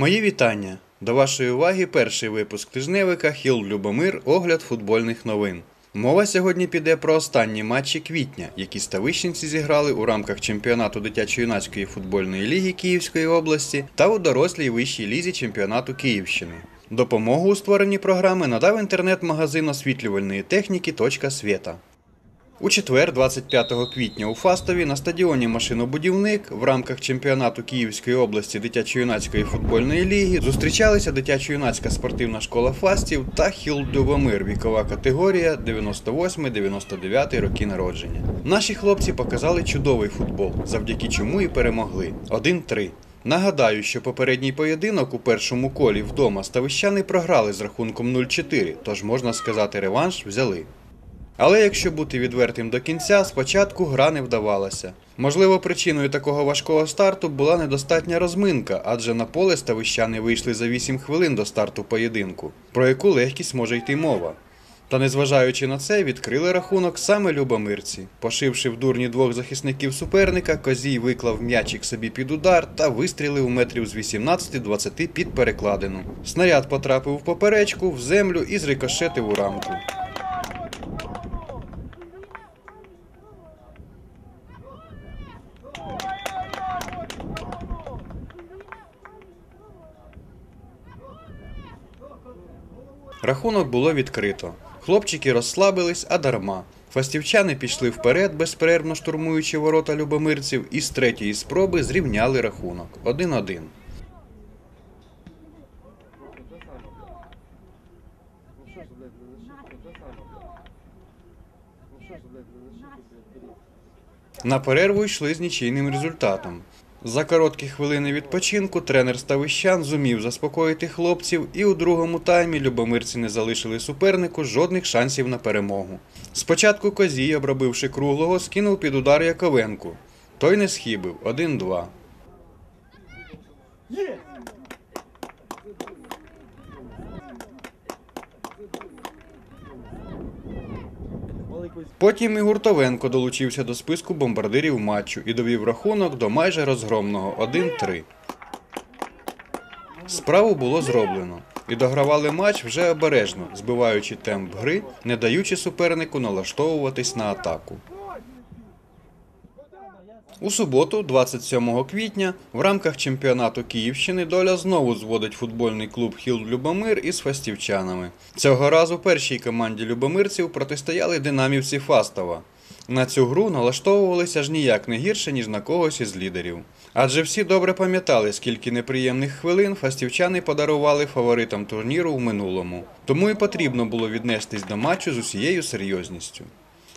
Мої вітання. До вашої уваги перший випуск тижневика Хіл Любомир. Огляд футбольних новин. Мова сьогодні піде про останні матчі квітня, які ставищенці зіграли у рамках чемпіонату дитячо-юнацької футбольної ліги Київської області та у дорослій вищій лізі чемпіонату Київщини. Допомогу у створенні програми надав інтернет-магазин освітлювальної техніки «Точка Свєта». У четвер, 25 квітня, у Фастові на стадіоні Машинобудівник в рамках чемпіонату Київської області дитячо-юнацької футбольної ліги зустрічалися дитячо-юнацька спортивна школа Фастів та Хіл Любомир, вікова категорія 98-99 роки народження. Наші хлопці показали чудовий футбол, завдяки чому і перемогли. 1-3. Нагадаю, що попередній поєдинок у першому колі вдома ставищани програли з рахунком 0-4, тож можна сказати, реванш взяли. Але якщо бути відвертим до кінця, спочатку гра не вдавалася. Можливо, причиною такого важкого старту була недостатня розминка, адже на поле ставищани вийшли за 8 хвилин до старту поєдинку, про яку легкість може йти мова. Та незважаючи на це, відкрили рахунок саме любомирці. Пошивши в дурні двох захисників суперника, Козій виклав м'ячик собі під удар та вистрілив метрів з 18-20 під перекладину. Снаряд потрапив в поперечку, в землю і зрикошетив у рамку. Рахунок було відкрито. Хлопчики розслабились, а дарма. Фастівчани пішли вперед, безперервно штурмуючи ворота любомирців, і з третьої спроби зрівняли рахунок 1-1. Ну що ж, блядь, не лишити, те саме. Ну що ж, блядь, не лишити, блядь, На перерву йшли з нічийним результатом. За короткі хвилини відпочинку тренер Ставищан зумів заспокоїти хлопців, і у другому таймі любомирці не залишили супернику жодних шансів на перемогу. Спочатку Козій, обробивши круглого, скинув під удар Яковенку. Той не схибив 1-2. Потім і Гуртовенко долучився до списку бомбардирів матчу і довів рахунок до майже розгромного 1-3. Справу було зроблено. І догравали матч вже обережно, збиваючи темп гри, не даючи супернику налаштовуватись на атаку. У суботу, 27 квітня, в рамках чемпіонату Київщини доля знову зводить футбольний клуб Хіл Любомир із фастівчанами. Цього разу першій команді любомирців протистояли динамівці Фастова. На цю гру налаштовувалися ж ніяк не гірше, ніж на когось із лідерів. Адже всі добре пам'ятали, скільки неприємних хвилин фастівчани подарували фаворитам турніру в минулому. Тому і потрібно було віднестись до матчу з усією серйозністю.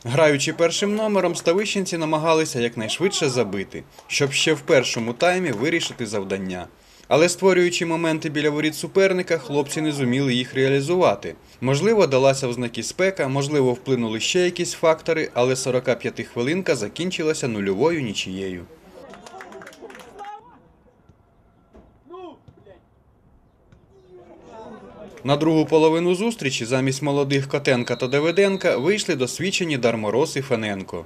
Граючи першим номером, ставищенці намагалися якнайшвидше забити, щоб ще в першому таймі вирішити завдання. Але створюючи моменти біля воріт суперника, хлопці не зуміли їх реалізувати. Можливо, далася в знаки спека, можливо, вплинули ще якісь фактори, але 45 хвилинка закінчилася нульовою нічією. На другу половину зустрічі замість молодих Котенка та Давиденка вийшли досвідчені Дармороз і Фененко.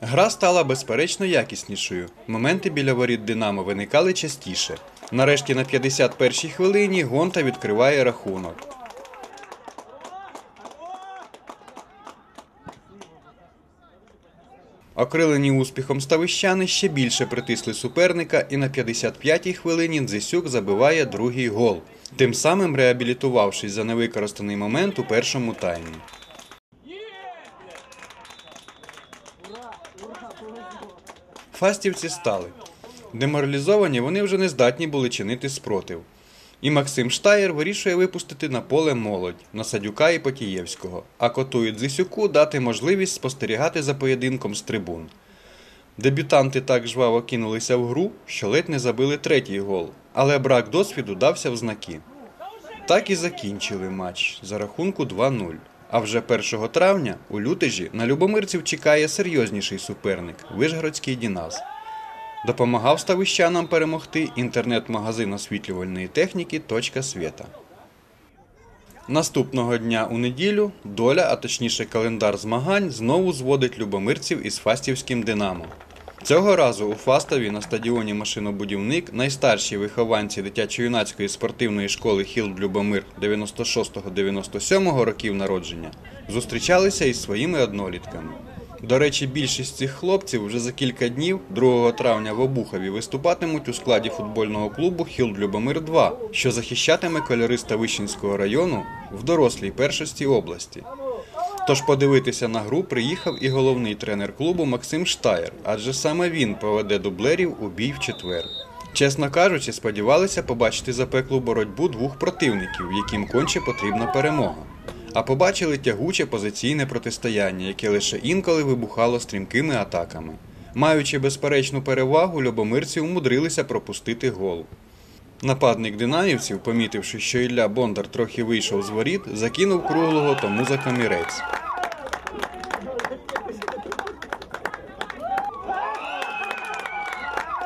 Гра стала безперечно якіснішою. Моменти біля воріт Динамо виникали частіше. Нарешті на 51-й хвилині Гонта відкриває рахунок. Окрилені успіхом ставищани ще більше притисли суперника, і на 55-й хвилині Дзисюк забиває другий гол, тим самим реабілітувавшись за невикористаний момент у першому таймі. Фастівці стали. Деморалізовані вони вже не здатні були чинити спротив. І Максим Штаєр вирішує випустити на поле молодь Насадюка і Потієвського, а коту і Дзисюку дати можливість спостерігати за поєдинком з трибун. Дебютанти так жваво кинулися в гру, що ледь не забили третій гол, але брак досвіду дався в знаки. Так і закінчили матч за рахунку 2-0. А вже 1 травня у лютежі на любомирців чекає серйозніший суперник Вишгородський Діназ. Допомагав ставищанам перемогти інтернет-магазин освітлювальної техніки «Точка Свєта». Наступного дня у неділю доля, а точніше календар змагань, знову зводить любомирців із фастівським Динамо. Цього разу у Фастові на стадіоні Машинобудівник найстарші вихованці дитячо-юнацької спортивної школи Хіл Любомир 96-97 років народження зустрічалися із своїми однолітками. До речі, більшість цих хлопців вже за кілька днів, 2 травня в Обухові, виступатимуть у складі футбольного клубу Хіл Любомир 2, що захищатиме кольори Ставищенського району в дорослій першості області. Тож подивитися на гру приїхав і головний тренер клубу Максим Штаєр, адже саме він поведе дублерів у бій в четвер. Чесно кажучи, сподівалися побачити запеклу боротьбу двох противників, яким конче потрібна перемога. А побачили тягуче позиційне протистояння, яке лише інколи вибухало стрімкими атаками. Маючи безперечну перевагу, любомирці умудрилися пропустити гол. Нападник динамівців, помітивши, що Ілля Бондар трохи вийшов з воріт, закинув круглого тому за камірець.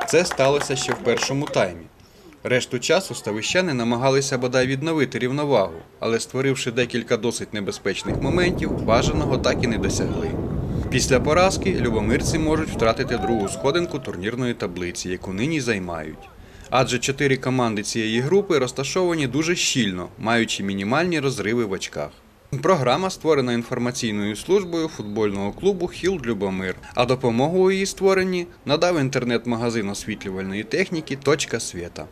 Це сталося ще в першому таймі. Решту часу ставищани намагалися бодай відновити рівновагу, але створивши декілька досить небезпечних моментів, бажаного так і не досягли. Після поразки любомирці можуть втратити другу сходинку турнірної таблиці, яку нині займають. Адже чотири команди цієї групи розташовані дуже щільно, маючи мінімальні розриви в очках. Програма створена інформаційною службою футбольного клубу Хіл Любомир, а допомогу у її створенні надав інтернет-магазин освітлювальної техніки Точка Свєта.